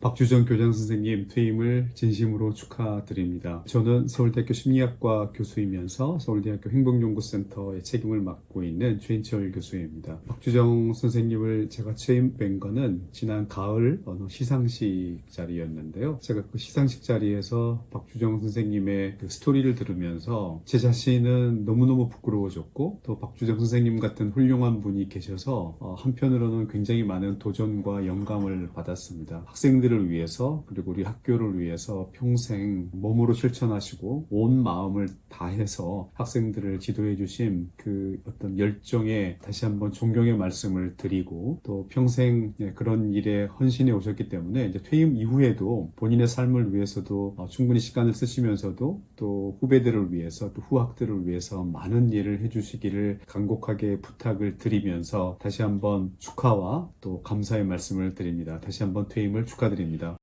박주정 교장 선생님 퇴임을 진심으로 축하드립니다. 저는 서울대학교 심리학과 교수이면서 서울대학교 행복연구센터의 책임을 맡고 있는 최인철 교수입니다. 박주정 선생님을 제가 뵌 거는 지난 가을 어느 시상식 자리였는데요. 제가 그 시상식 자리에서 박주정 선생님의 그 스토리를 들으면서 제 자신은 너무너무 부끄러워졌고 또 박주정 선생님 같은 훌륭한 분이 계셔서 어, 한편으로는 굉장히 많은 도전과 영감을 받았습니다. 학생들 을 위해서 그리고 우리 학교를 위해서 평생 몸으로 실천하시고 온 마음을 다해서 학생들을 지도해 주신 그 어떤 열정에 다시 한번 존경의 말씀을 드리고 또 평생 예, 그런 일에 헌신해 오셨기 때문에 이제 퇴임 이후에도 본인의 삶을 위해서도 어, 충분히 시간을 쓰시면서도 또 후배들을 위해서 또 후학들을 위해서 많은 일을 해주시기를 간곡하게 부탁을 드리면서 다시 한번 축하와 또 감사의 말씀을 드립니다. 다시 한번 퇴임을 축하드립니다.